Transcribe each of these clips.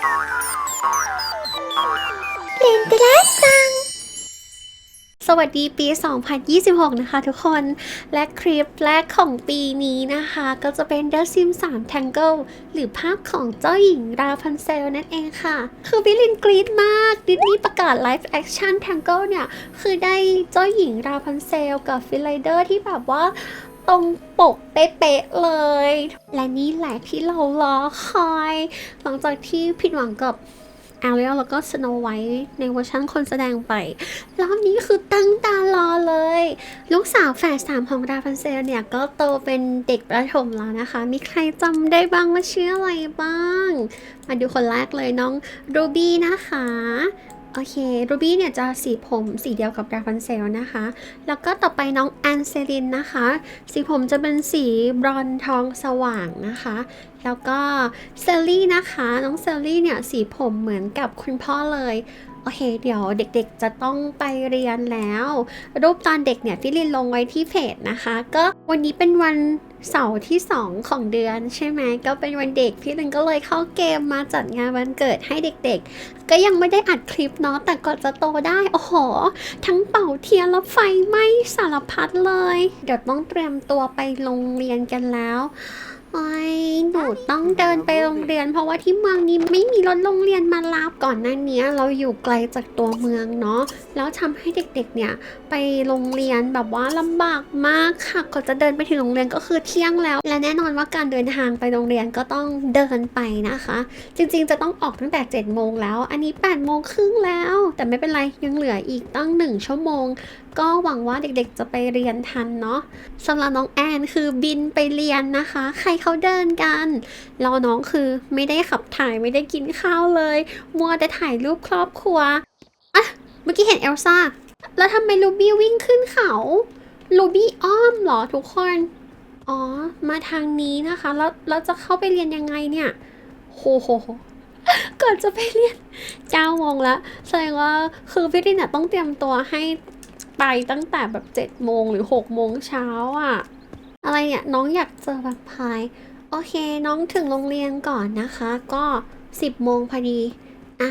เล่นกระสัง สวัสดีปี 2026 นะคะทุกคน และคลิปแรกของปีนี้นะคะ ก็จะเป็น The Sims 3 Tangle หรือภาพของเจ้าหญิงราพันเซลนั่นเองค่ะ คือวิลินกรี๊ดมากดิสนีย์ประกาศ Live Action Tangle เนี่ย คือได้เจ้าหญิงราพันเซลกับฟิลไลเดอร์ที่แบบว่า ตรงปกเป๊ะๆเลย และนี่แหละที่เรารอคอย หลังจากที่ผิดหวังกับแอลเลียแล้วก็สโนไวท์ในเวอร์ชันคนแสดงไป รอบนี้คือตั้งตารอเลย ลูกสาวแฝดสามของราพันเซลเนี่ย ก็โตเป็นเด็กประถมแล้วนะคะ มีใครจำได้บ้างว่าชื่ออะไรบ้าง มาดูคนแรกเลยน้องรูบี้นะคะ โอเครูบี้เนี่ยจะสีผมสีเดียวกับราฟันเซลนะคะ แล้วก็ต่อไปน้องแอนเซลินนะคะ สีผมจะเป็นสีบรอนทองสว่างนะคะ แล้วก็เซลลี่นะคะ น้องเซลลี่เนี่ยสีผมเหมือนกับคุณพ่อเลย โอเค เดี๋ยวเด็กๆจะต้องไปเรียนแล้ว รูปตอนเด็กเนี่ยที่ลินลงไว้ที่เพจนะคะ ก็วันนี้เป็นวันเสาร์ที่ 2 ของเดือนใช่ไหมก็เป็นวันเด็กพี่ลินก็เลยเข้าเกมมาจัดงานวันเกิดให้เด็กๆ ก็ยังไม่ได้อัดคลิปเนาะแต่ก็จะโตได้ โอ้โห ทั้งเป่าเทียนแล้วไฟไหม้สารพัดเลย เดี๋ยวต้องเตรียมตัวไปโรงเรียนกันแล้ว โอ้ยหนูต้องเดินไปโรงเรียน เพราะว่าที่เมืองนี้ไม่มีรถโรงเรียนมารับก่อนหน้านี้เราอยู่ไกลจากตัวเมืองเนาะแล้วทำให้เด็กๆเนี่ยไปโรงเรียนแบบว่าลำบากมากค่ะก็จะเดินไปถึงโรงเรียนก็คือเที่ยงแล้ว และแน่นอนว่าการเดินทางไปโรงเรียนก็ต้องเดินไปนะคะ จริงๆจะต้องออกตั้งแต่7จ็ดโมงแล้ว อันนี้8ปดโมงครึ่งแล้ว แต่ไม่เป็นไรยังเหลืออีกตั้งหนึ่งชั่วโมงก็หวังว่าเด็กๆจะไปเรียนทันเนาะสำหรับน้องแอนคือบินไปเรียนนะคะ ใครเขาเดินกันแล้วน้องคือไม่ได้ขับถ่ายไม่ได้กินข้าวเลย มัวแต่ถ่ายรูปครอบครัวอะเมื่อกี้เห็นเอลซ่าแล้วทำไมลูบี้วิ่งขึ้นเขาลูบี้อ้อมเหรอทุกคน อ๋อ มาทางนี้นะคะ แล้วเราจะเข้าไปเรียนยังไงเนี่ย โหโหโหก่อนจะไปเรียนเก้าโมงแล้วแสดงว่าคือพี่ลินต้องเตรียมตัวให้ ไปตั้งแต่แบบเจ็ดโมงหรือหกโมงเช้าอะอะไรเนี่ยน้องอยากเจอแบบพายโอเคน้องถึงโรงเรียนก่อนนะคะ ก็สิบโมงพอดีอะ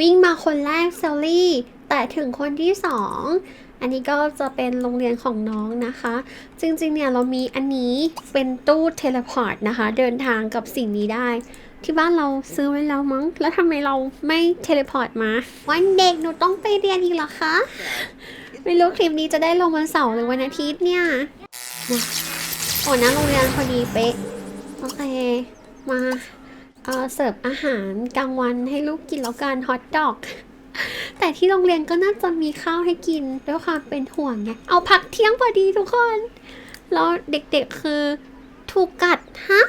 วิ่งมาคนแรกเซลลี่ แต่ถึงคนที่สองอันนี้ก็จะเป็นโรงเรียนของน้องนะคะ จริงๆเนี่ยเรามีอันนี้เป็นตู้เทเลพอร์ตนะคะ เดินทางกับสิ่งนี้ได้ ที่บ้านเราซื้อไว้แล้วมั้ง แล้วทำไมเราไม่เทเลพอร์ตมา วันเด็กหนูต้องไปเรียนอีกเหรอคะ ไม่รู้คลิปนี้จะได้ลงวันเสาร์หรือวันอาทิตย์เนี่ยนะโอ้นะโรงเรียนพอดีเป๊ะ โอเค มาเอ่อเสิร์ฟอาหารกลางวันให้ลูกกินแล้วกันฮอทดอก แต่ที่โรงเรียนก็น่าจะมีข้าวให้กินด้วยความเป็นห่วงไง เอาพักเที่ยงพอดีทุกคน แล้วเด็กๆคือถูกกัดฮะ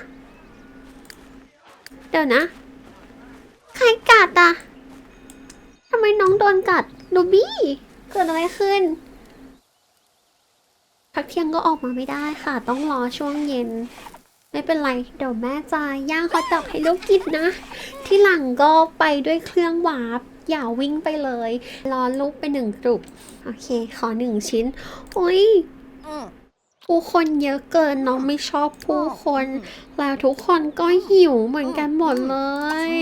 เดี๋ยวนะ ใครกัดอะทำไมน้องโดนกัดลูบี้ เกิดอะไรขึ้น พักเที่ยงก็ออกมาไม่ได้ค่ะ ต้องรอช่วงเย็น ไม่เป็นไร เดี๋ยวแม่จะย่างฮอทดอกให้ลูกกินนะ ที่หลังก็ไปด้วยเครื่องวาร์ปอย่าวิ่งไปเลย รอลูกไปหนึ่งกลุ่มโอเค ขอหนึ่งชิ้นโอ้ยผู้คนเยอะเกินน้องไม่ชอบผู้คน แล้วทุกคนก็หิวเหมือนกันหมดเลย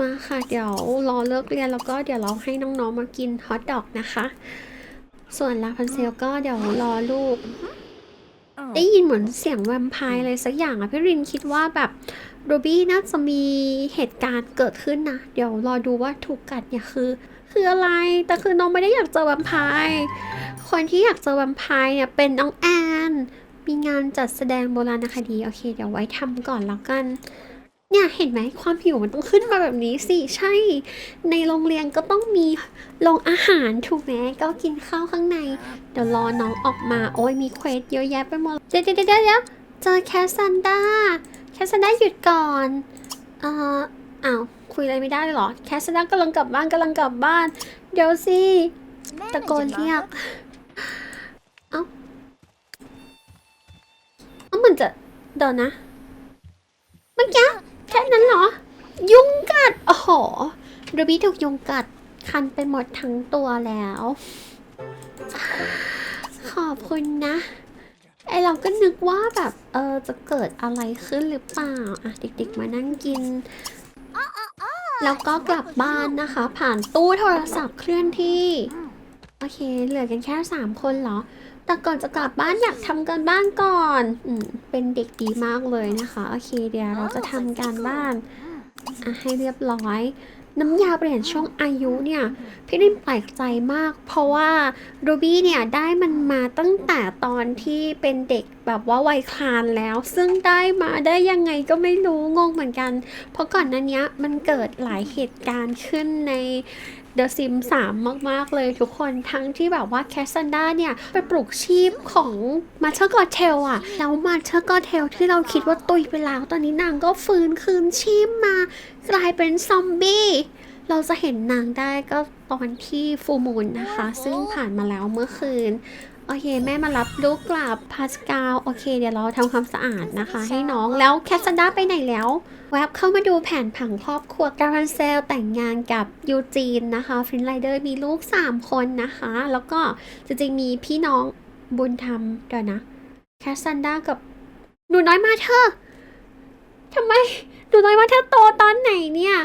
มาค่ะ เดี๋ยวรอเลิกเรียนแล้วก็เดี๋ยวเราให้น้องๆมากินฮอทดอกนะคะ ส่วนลาพันเซลก็เดี๋ยวรอลูก ได้ยินเหมือนเสียงแวมไพร์อะไรสักอย่างอะพี่รินคิดว่าแบบโรบี้น่าจะมีเหตุการณ์เกิดขึ้นนะ เดี๋ยวรอดูว่าถูกกัดเนี่ยคือ คืออะไร แต่คือน้องไม่ได้อยากเจอแวมไพร์คนที่อยากเจอแวมไพร์เนี่ยเป็นน้องแอน มีงานจัดแสดงโบราณคดี โอเค เดี๋ยวไว้ทำก่อนแล้วกัน เนี่ยเห็นไหมความหิวมันต้องขึ้นมาแบบนี้สิ ใช่ ในโรงเรียนก็ต้องมีโรงอาหารถูกไหมก็กินข้าวข้างใน เดี๋ยวรอน้องออกมาโอ้ยมีเควสเยอะแยะไปหมดเดี๋ยวเดี๋ยวเดี๋ยวเดี๋ยวเจอแคสซันด้าแคสซันด้าหยุดก่อนเอ่ออ้าวคุยอะไรไม่ได้เลยเหรอ แคสซันด้ากำลังกลับบ้านกำลังกลับบ้าน เดี๋ยวสิตะโกนเรียกเอ้าเอ้าเหมือนจะเดี๋ยวนะเมื่อกี้ แค่นั้นเหรอ ยุงกัด โอ้โหรบี้ถูกยุงกัด คันไปหมดทั้งตัวแล้ว ขอบคุณนะ ไอเราก็นึกว่าแบบ เออ จะเกิดอะไรขึ้นหรือเปล่า อะ เด็กๆมานั่งกิน แล้วก็กลับบ้านนะคะ ผ่านตู้โทรศัพท์เคลื่อนที่ โอเค เหลือกันแค่ 3 คนเหรอ แต่ก่อนจะกลับบ้านอยากทำกันบ้านก่อนอืมเป็นเด็กดีมากเลยนะคะ โอเคเดี๋ยวเราจะทำการบ้านอะให้เรียบร้อย น้ำยาเปลี่ยนช่วงอายุเนี่ยพี่ริมแปลกใจมาก เพราะว่ารูบี้เนี่ยได้มันมาตั้งแต่ตอนที่เป็นเด็กแบบว่าวัยคลานแล้ว ซึ่งได้มาได้ยังไงก็ไม่รู้งงเหมือนกัน เพราะก่อนหนั้นเนี้ยมันเกิดหลายเหตุการณ์ขึ้นใน The Sim 3มาก ๆ เลยทุกคนทั้งที่แบบว่าแคสซันดาเนี่ยไปปลุกชีพของมาเชอร์กอเทลอะแล้วมาเชอร์กอเทลที่เราคิดว่าตุยไปแล้ว ตอนนี้นางก็ฟื้นคืนชีพมา กลายเป็นซอมบี้เราจะเห็นนางได้ก็ตอนที่ฟูมูลนะคะ ซึ่งผ่านมาแล้วเมื่อคืน โอเค แม่มารับลูกกลับพาสกาลโอเค เดี๋ยวเราทำความสะอาดนะคะ ให้น้องแล้วแคสซันดาไปไหนแล้ว แวบเข้ามาดูแผนผังครอบครัวการันเซลแต่งงานกับยูจีนนะคะฟินไลเดอร์มีลูก 3 คนนะคะ แล้วก็จริงๆมีพี่น้องบุญธรรมเดี๋ยวนะแคสซันดากับหนูน้อยมาเธอทำไมหนูน้อยมาเธอโตตอนไหนเนี่ย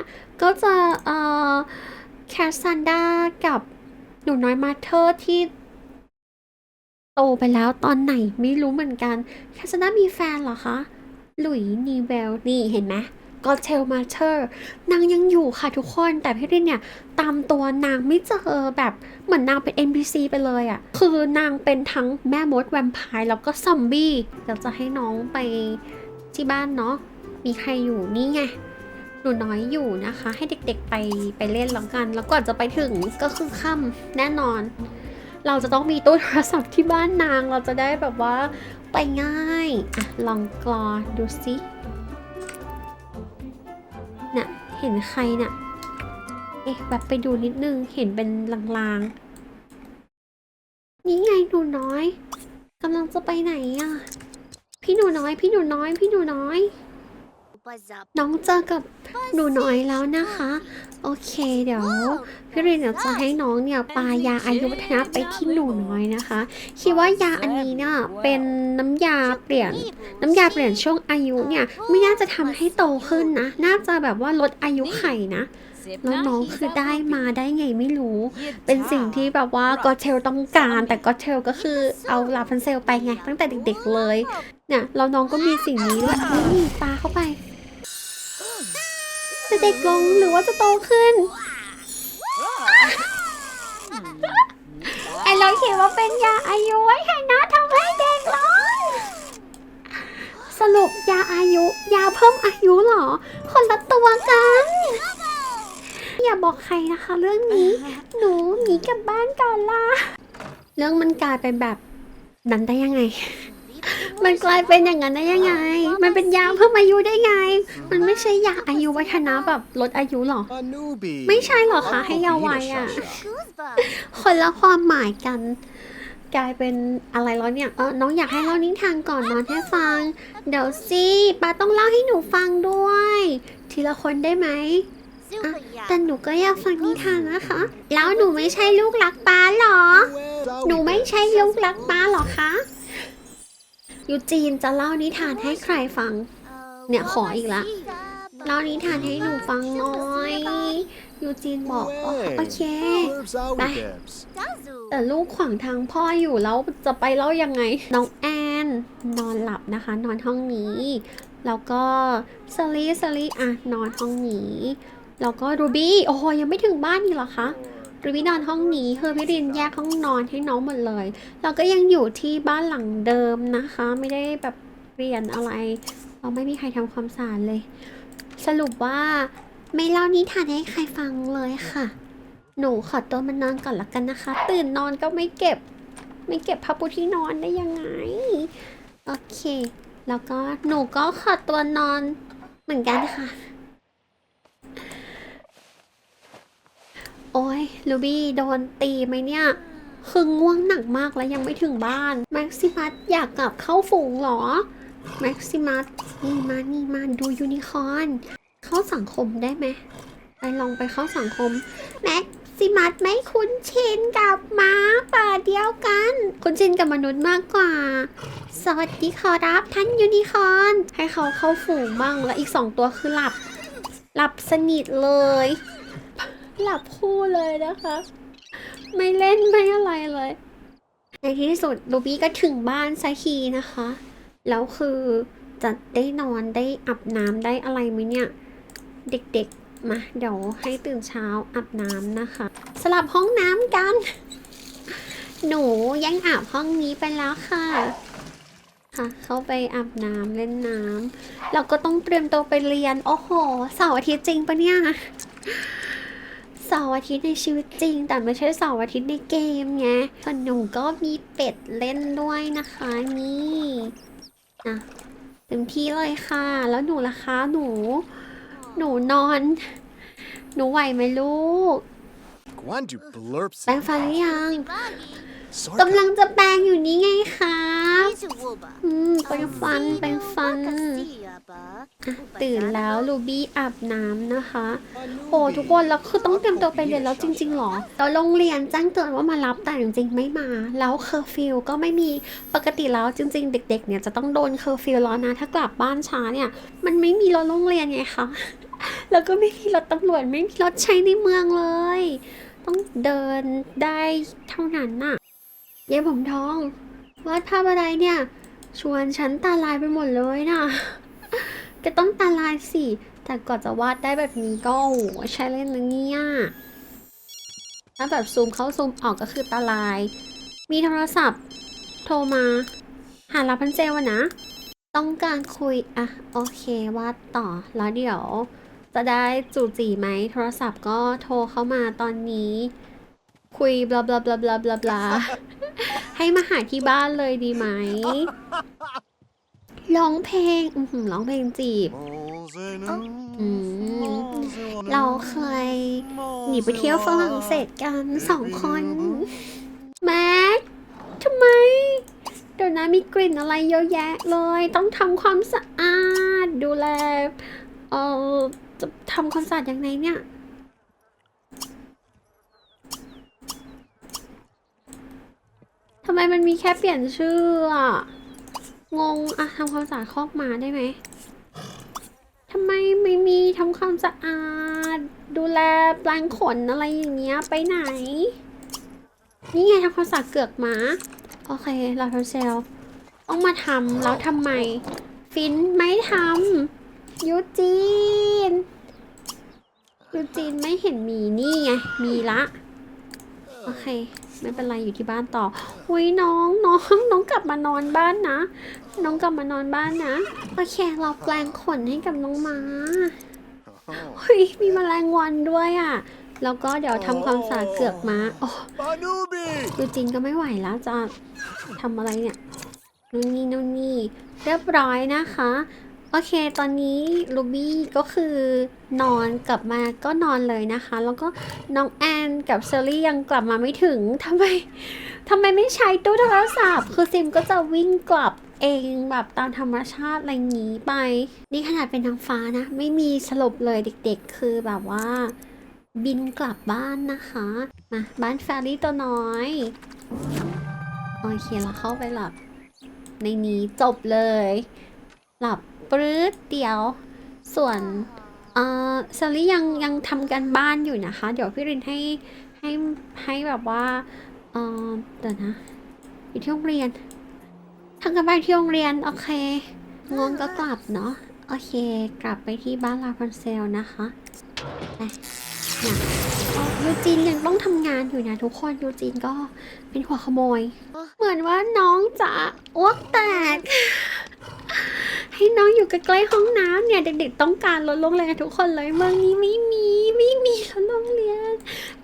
ก็จะเอ่อแคสซันดากับหนูน้อยมาเธอที่ โตไปแล้วตอนไหนไม่รู้เหมือนกันแคสนดามีแฟนเหรอคะ หลุยนีเวลนี่เห็นไหมก็เทลมาเชอร์นางยังอยู่ค่ะทุกคนแต่พี่รินเนี่ย ตามตัวนางไม่เจอแบบเหมือนนางเป็น NPC ไปเลยอะ่ะ คือนางเป็นทั้งแม่มดแวมไพร์แล้วก็ซอมบี้เดี๋ยวจะให้น้องไปที่บ้านเนาะมีใครอยู่นี่ไงหนูน้อยอยู่นะคะ ให้เด็กๆไปไปเล่นแล้วกัน แล้วก่อนจะไปถึงก็คือค่ำแน่นอน เราจะต้องมีตู้โทรศัพท์ที่บ้านนางเราจะได้แบบว่าไปง่ายอะลองกรอดูสิน่ะเห็นใครน่ะ เอ๊ะแบบไปดูนิดนึงเห็นเป็นลางๆ นี่ไงหนูน้อยกำลังจะไปไหนอะ พี่หนูน้อย พี่หนูน้อย พี่หนูน้อย น้องเจอกับหนูน้อยแล้วนะคะ โอเคเดี๋ยวพี่รินเดี๋ยวจะให้น้องเนี่ยปายาอายุวัฒนะไปที่หนูน้อยนะคะ คิดว่ายาอันนี้เนี่ยเป็นน้ำยาเปลี่ยน น้ำยาเปลี่ยนช่วงอายุเนี่ยไม่น่าจะทำให้โตขึ้นนะ น่าจะแบบว่าลดอายุไขนะแล้วน้องคือได้มาได้ไงไม่รู้ เป็นสิ่งที่แบบว่ากอเทลต้องการ แต่กอเทลก็คือเอาลาพันเซลไปไงตั้งแต่เด็กๆเลยเนี่ยแล้วน้องก็มีสิ่งนี้ด้วยนี่ปาเข้าไป จะเด็กลงหรือว่าจะโตขึ้นไอเราเขียนว่าเป็นยาอายุไว้ให้นะทำให้เด็กลงสรุปยาอายุ ยาเพิ่มอายุเหรอ คนละตัวกัน อย่าบอกใครนะคะ เรื่องนี้หนูหนีกลับบ้านก่อนละเรื่องมันกลายเป็นแบบนั้นได้ยังไง มันกลายเป็นอย่างนั้นได้ยังไง มันเป็นยาเพิ่มอายุได้ไง มันไม่ใช่ยาอายุวัฒนะแบบลดอายุหรอ ไม่ใช่หรอคะให้ยาวัยอะ คนละความหมายกัน กลายเป็นอะไรแล้วเนี่ยเออน้องอยากให้เล่านิทานก่อนนอนให้ฟัง เดี๋ยวสิป้าต้องเล่าให้หนูฟังด้วย ทีละคนได้ไหมแต่หนูก็อยากฟังนิทานนะคะ แล้วหนูไม่ใช่ลูกรักป้าหรอ หนูไม่ใช่ลูกรักป้าหรอคะ ยูจีนจะเล่านิทานให้ใครฟัง เนี่ยขออีกละเล่านิทานให้หนูฟังหน่อยยูจีนบอกอ๋อโอเคแต่ลูกขวางทางพ่ออยู่แล้วจะไปเล่ายังไง น้องแอนนอนหลับนะคะ นอนห้องนี้ แล้วก็สลีสลีอะนอนห้องนี้ แล้วก็รูบี้โอ้โหยังไม่ถึงบ้านนี่เหรอคะ รูบี้นอนห้องนี้คือพี่รินแยกห้องนอนให้น้องหมดเลย เราก็ยังอยู่ที่บ้านหลังเดิมนะคะ ไม่ได้แบบเปลี่ยนอะไร เราไม่มีใครทำความสะอาดเลย สรุปว่าไม่เล่านิทานให้ใครฟังเลยค่ะ หนูขอตัวมานอนก่อนละกันนะคะ ตื่นนอนก็ไม่เก็บ ไม่เก็บผ้าปูที่นอนได้ยังไง โอเค แล้วก็หนูก็ขอตัวนอนเหมือนกันค่ะ โอ้ยลูบี้โดนตีไหมเนี่ย คือง่วงหนักมากแล้วยังไม่ถึงบ้าน แม็กซิมัสอยากกลับเข้าฝูงเหรอ แม็กซิมัสนี่มานี่มาดูยูนิคอร์นเข้าสังคมได้ไหมไปลองไปเข้าสังคม แม็กซิมัสไม่คุ้นชินกับม้าป่าเดียวกัน คุ้นชินกับมนุษย์มากกว่า สวัสดีขอรับท่านยูนิคอร์นให้เขาเข้าฝูงบ้างแล้วอีกสองตัวคือหลับ หลับสนิทเลย หลับคู่เลยนะคะ ไม่เล่นไม่อะไรเลย ในที่สุดลูบี้ก็ถึงบ้านสักทีนะคะ แล้วคือจะได้นอนได้อาบน้ำได้อะไรไหมเนี่ย เด็กๆ มาเดี๋ยวให้ตื่นเช้าอาบน้ำนะคะ สลับห้องน้ำกัน หนูยังอาบห้องนี้ไปแล้วค่ะค่ะเข้าไปอาบน้ำเล่นน้ำเราก็ต้องเตรียมตัวไปเรียน โอ้โหเสาร์อาทิตย์จริงปะเนี่ย เสาร์อาทิตย์ในชีวิตจริง แต่ไม่ใช่เสาร์อาทิตย์ในเกมไงส่วนหนูก็มีเป็ดเล่นด้วยนะคะนี่อะเต็มที่เลยค่ะ แล้วหนูล่ะคะหนู หนูนอน หนูไหวไหมลูก Guandu blurps แปรงฟันหรือยัง Sorka กำลังจะแปรงอยู่นี้ไงคะ Izuwuba. อืมแปรงฟันแปรงฟัน Wakasiyaba. อะตื่นแล้วลูบี้อาบน้ำนะคะ โอ้ทุกคนแล้วคือต้องเตรียมตัวไปเรียนแล้วจริง ๆหรอแล้วโรงเรียนแจ้งเตือนว่ามารับแต่จริงๆไม่มา แล้วเคอร์ฟิวก็ไม่มีปกติแล้วจริง ๆ เด็ก ๆ เนี่ยจะต้องโดนเคอร์ฟิวแล้วนะถ้ากลับบ้านช้าเนี่ยมันไม่มีรถโรงเรียนไงคะแล้วก็ไม่มีรถตำรวจไม่มีรถใช้ในเมืองเลย ต้องเดินได้เท่านั้นน่ะ ยายผมทอง วาดภาพอะไรเนี่ย ชวนฉันตาลายไปหมดเลยน่ะก็ต้องตาลายสิ แต่ก่อนจะวาดได้แบบนี้ก็โอ้โหใช้เล่นนะเนี่ยถ้าแบบซูมเข้าซูมออกก็คือตาลาย มีโทรศัพท์ โทรมา หาลาพันเซลอะนะ ต้องการคุย อะ โอเควาดต่อ แล้วเดี๋ยว จะได้จู่จีไหม โทรศัพท์ก็โทรเข้ามาตอนนี้ คุยบลาบลาบลาบลาบลา ให้มาหาที่บ้านเลยดีไหมร้องเพลงอือหือร้องเพลงจีบอืมเราเคยหนีไปเที่ยวฝรั่งเศสกันสองคนแม็กทำไมเดี๋ยวนะมีกลิ่นอะไรเยอะแยะเลย ต้องทำความสะอาดดูแลเอ่อจะทำความสะอาดยังไงเนี่ย ไมมันมีแค่เปลี่ยนชื่ออะงงอะทำความสะอาดคอกหมาได้ไหมทำไมไม่มีทำความสะอาด ดูแลแปลงขนอะไรอย่างเงี้ยไปไหน นี่ไงทำความสะอาดเกือกหมาโอเคเราทำเซลต้องมาทำแล้วทำไม ฟินไม่ทำยูจีนยูจีนไม่เห็นมีนี่ไง มีละ โอเค ไม่เป็นไรอยู่ที่บ้านต่ออุ้ยน้องน้องน้องกลับมานอนบ้านนะ น้องกลับมานอนบ้านนะ โอเค เราแปลงขนให้กับน้องม้าเฮ้ยมีแมลงวันด้วยอะ แล้วก็เดี๋ยวทำความสะอาดเกือกม้าโอ้ Banubi! ยูจินก็ไม่ไหวแล้วจะทำอะไรเนี่ยนู่นนี่นู่นนี่เรียบร้อยนะคะ โอเค ตอนนี้ลูบี้ก็คือนอนกลับมาก็นอนเลยนะคะ แล้วก็น้องแอนกับเซอรี่ยังกลับมาไม่ถึงทำไมทำไมไม่ใช้ตู้โทรศัพท์ คือซิมก็จะวิ่งกลับเองแบบตามธรรมชาติอะไรอย่างนี้ไป นี่ขนาดเป็นนางฟ้านะ ไม่มีสลบเลยเด็กๆ คือแบบว่า บินกลับบ้านนะคะ มาบ้านแฟรี่ตัวน้อย โอเคเราเข้าไปหลับ ในนี้จบเลย หลับ ปรื๊ดเดียว ส่วนเออซารี่ยังยังทำกันบ้านอยู่นะคะ เดี๋ยวพี่รินให้ให้ให้แบบว่าเออเดี๋ยวนะอยู่ที่โรงเรียนทำกันบ้านที่โรงเรียนโอเคงงก็กลับเนาะโอเค กลับไปที่บ้านลาพันเซลนะคะไปนะอ๋ยูจีนยังต้องทำงานอยู่นะทุกคนยูจีนก็เป็นหัวขโมย เหมือนว่าน้องจะอ้วกแตก ให้น้องอยู่ใกล้ๆห้องน้ำเนี่ย เด็กๆต้องการรถโรงเรียนกันทุกคนเลยเมืองนี้ไม่มีไม่มีรถโรงเรียน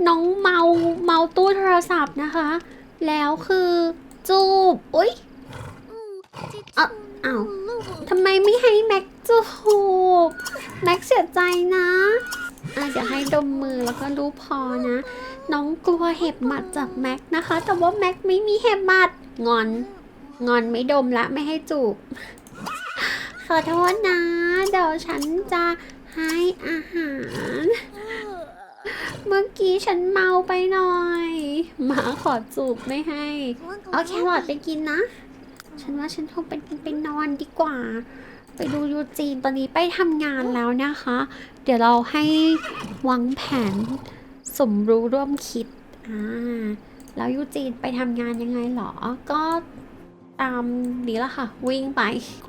น้องเมาเมาตู้โทรศัพท์นะคะ แล้วคือจูบอุ้ยเอะอ้าทำไมไม่ให้แม็กจูบแม็กเสียใจนะอะเดี๋ยวให้ดมมือแล้วก็รูปพอนะ น้องกลัวเห็บหมัดจากแม็กนะคะ แต่ว่าแม็กไม่มีเห็บหมัดงอน งอนไม่ดมละไม่ให้จูบ ขอโทษนะ เดี๋ยวฉันจะให้อาหาร เมื่อกี้ฉันเมาไปหน่อย หมาขอจูบไม่ให้ เอาแครอทไปกินนะ ฉันว่าฉันคงไปไปนอนดีกว่า ไปดูยูจีนตอนนี้ไปทำงานแล้วนะคะ เดี๋ยวเราให้วางแผนสมรู้ร่วมคิด อ่า แล้วยูจีนไปทำงานยังไงหรอ ก็ ตามนี้ละค่ะ วิ่งไป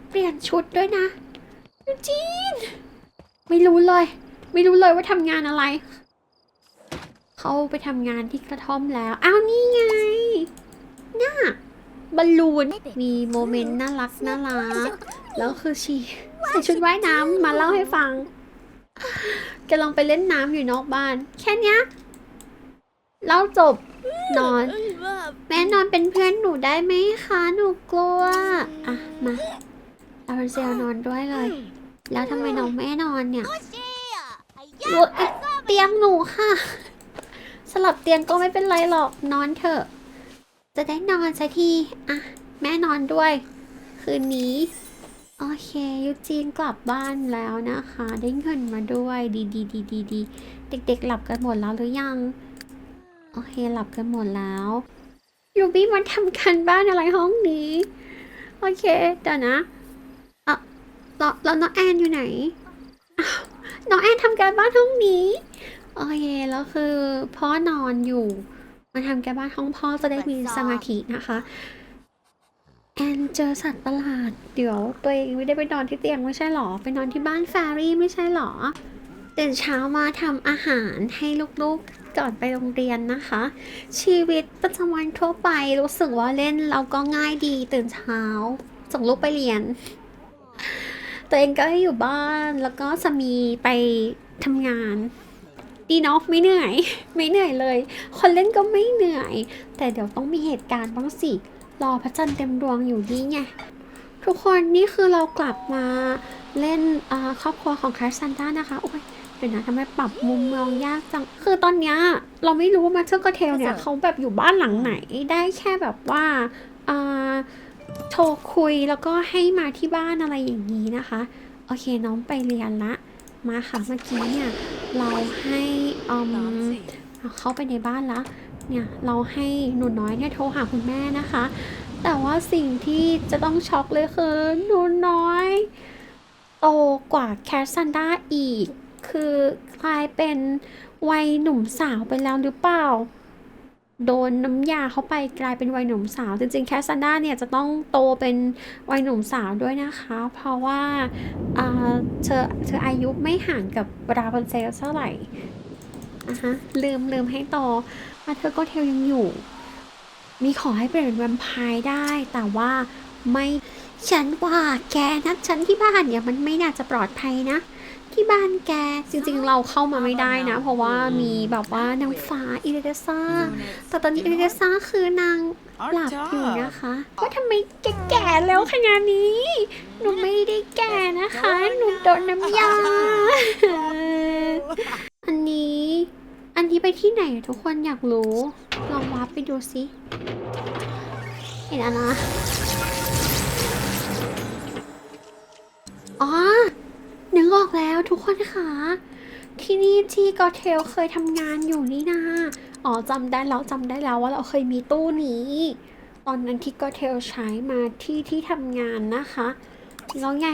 เปลี่ยนชุดด้วยนะจีน ไม่รู้เลย ไม่รู้เลยว่าทำงานอะไร เขาไปทำงานที่กระท่อมแล้ว อ้าวนี่ไง น่าบอลลูน มีโมเมนต์น่ารักน่ารัก แล้วคือชีใส่ชุดว่ายน้ำมาเล่าให้ฟังกำลังไปเล่นน้ำอยู่นอกบ้าน แค่นี้ ล่าจบ นอน แม่นอนเป็นเพื่อนหนูได้ไหมคะ หนูกลัว อะ มาเอาเซลนอนด้วยเลย แล้วทำไมน้องแม่นอนเนี่ย哎รถเตียงหนูค่ะ สลับเตียงก็ไม่เป็นไรหรอก นอนเถอะ จะได้นอนสักที อะ แม่นอนด้วย คืนนี้ โอเคยูจีนกลับบ้านแล้วนะคะ ได้เงินมาด้วย ดีดีดีดีดีเด็กๆหลับกันหมดแล้วหรือยัง โอเคหลับกันหมดแล้วยูบี้มาทำกันบ้านอะไรห้องนี้ โอเคเดี๋ยวนะเอะแล้วแล้วน้องแอนอยู่ไหนน้องแอนทำการบ้านห้องนี้โอเคแล้วคือพ่อนอนอยู่มาทำการบ้านห้องพ่อจะได้มีสมาธินะคะแอนเจอสัตว์ประหลาด เดี๋ยวตัวเองไม่ได้ไปนอนที่เตียงไม่ใช่หรอ ไปนอนที่บ้านแฟรี่ไม่ใช่หรอตื่นเช้ามาทำอาหารให้ลูกๆ ก่อนไปโรงเรียนนะคะ ชีวิตประจำวันทั่วไปรู้สึกว่าเล่นเราก็ง่ายดีตื่นเช้า ส่งลูกไปเรียน ตัวเองก็อยู่บ้านแล้วก็สามีไปทำงาน ดีเนาะไม่เหนื่อย ไม่เหนื่อยเลย คนเล่นก็ไม่เหนื่อย แต่เดี๋ยวต้องมีเหตุการณ์บ้างสิ รอพระจันทร์เต็มดวงอยู่นี่ไงทุกคนนี่คือเรากลับมาเล่นครอบครัวของคาร์ซันต้านะคะโอ้ย เดี๋ยวนะทำไมปรับมุมมองยากจัง คือตอนเนี้ยเราไม่รู้ว่ามาเชอร์กเทลเนี่ยเขาแบบอยู่บ้านหลังไหนได้แค่แบบว่าอ่าโทรคุยแล้วก็ให้มาที่บ้านอะไรอย่างนี้นะคะ โอเคน้องไปเรียนละ มาค่ะเมื่อกี้เนี่ยเราให้อมเเข้าไปในบ้านล้วเนี่ยเราให้หนูน้อยเนี่ยโทรหาคุณแม่นะคะ แต่ว่าสิ่งที่จะต้องช็อกเลยคือหนูน้อยโตกว่าแคสซันดาอีก คือกลายเป็นวัยหนุ่มสาวไปแล้วหรือเปล่า โดนน้ำยาเข้าไปกลายเป็นวัยหนุ่มสาว จริงๆแคสซันดาเนี่ยจะต้องโตเป็นวัยหนุ่มสาวด้วยนะคะ เพราะว่าเธอเธออายุไม่ห่างกับราบันเซลเท่าไหร่อะฮะลืมลืมให้โตมาเธอก็เทลยังอยู่ มีขอให้เปลี่ยนเป็นแวมไพร์ได้ แต่ว่าไม่ฉันว่าแกนัดฉันที่บ้านเนี่ยมันไม่น่าจะปลอดภัยนะ ที่บ้านแก จริงๆเราเข้ามาไม่ได้นะ เพราะว่ามีแบบว่านางฟ้าอิเดซ่าแต่ตอนนี้อิเดซ่าคือนางหลับอยู่นะคะว่าทำไมแกแก่แล้วขนาดนี้ หนูไม่ได้แก่นะคะ หนูโดนน้ำยา อันนี้ อันนี้ไปที่ไหนทุกคนอยากรู้ ลองวาร์ปไปดูสิ เห็นอันนะอ๋อ นึกออกแล้วทุกคนค่ะ ที่นี่ที่กอเทลเคยทำงานอยู่นี่นาอ๋อจำได้แล้วจำได้แล้วว่าเราเคยมีตู้นี้ ตอนนั้นที่กอเทลใช้มาที่ที่ทำงานนะคะ แล้วไง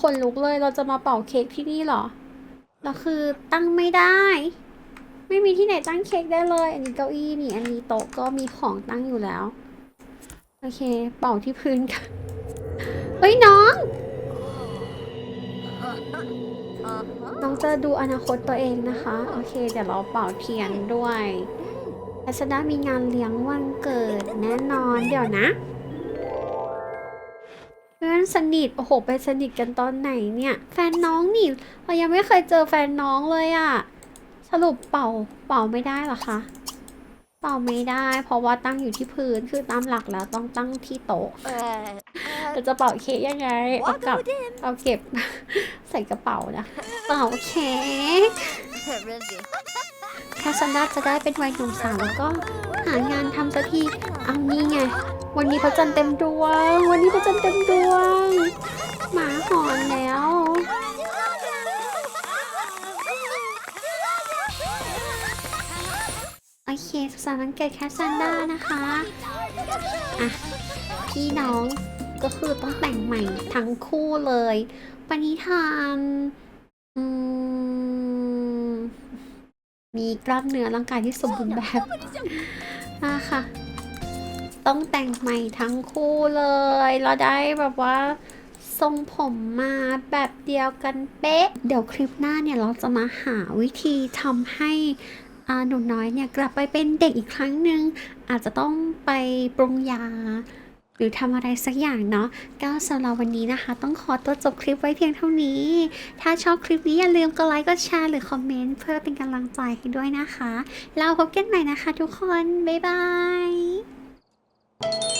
คนลุกเลยเราจะมาเป่าเค้กที่นี่เหรอแล้วคือตั้งไม่ได้ ไม่มีที่ไหนตั้งเค้กได้เลย อันนี้เก้าอี้นี่ อันนี้โต๊ะก็มีของตั้งอยู่แล้ว โอเค เป่าที่พื้นกันเฮ้ยน้อง น้องจะดูอนาคตตัวเองนะคะ โอเค เดี๋ยวเราเป่าเทียนด้วยอาชดามีงานเลี้ยงวันเกิดแน่นอนเดี๋ยวนะ เพื่อนสนิท โอ้โห ไปสนิทกันตอนไหนเนี่ย แฟนน้องนี่ เรายังไม่เคยเจอแฟนน้องเลยอะสรุปเป่าเป่าไม่ได้หรอคะ เป่าไม่ได้ เพราะว่าตั้งอยู่ที่พื้นคือตามหลักแล้วต้องตั้งที่โต๊ะ Uh, เราจะเป่าเค้กยังไงเอากลับเอาเก็บ ใส่กระเป๋านะเป่าเค้ก Rizzy. แคสซันดาจะได้เป็นวัยหนุ่มสาวแล้วก็หางานทำสักทีเอานี่ไง วันนี้พระจันทร์เต็มดวง วันนี้พระจันทร์เต็มดวง หมาหอนแล้ว โอเคสุขสันต์วันเกิดแคสซันดานะคะ อะ พี่น้องก็คือต้องแต่งใหม่ทั้งคู่เลยปณิธานอืมมีกล้ามเนื้อร่างกายที่สมบูรณ์แบบมาค่ะ ต้องแต่งใหม่ทั้งคู่เลย เราได้แบบว่าทรงผมมาแบบเดียวกันเป๊ะ เดี๋ยวคลิปหน้าเนี่ยเราจะมาหาวิธีทำให้ หนูน้อยเนี่ยกลับไปเป็นเด็กอีกครั้งหนึ่งอาจจะต้องไปปรุงยา หรือทำอะไรสักอย่างเนาะก็สำหรับวันนี้นะคะ ต้องขอตัวจบคลิปไว้เพียงเท่านี้ ถ้าชอบคลิปนี้อย่าลืมกดไลค์กดแชร์หรือคอมเมนต์เพื่อเป็นกำลังใจให้ด้วยนะคะ เราพบกันใหม่นะคะทุกคน บ๊ายบาย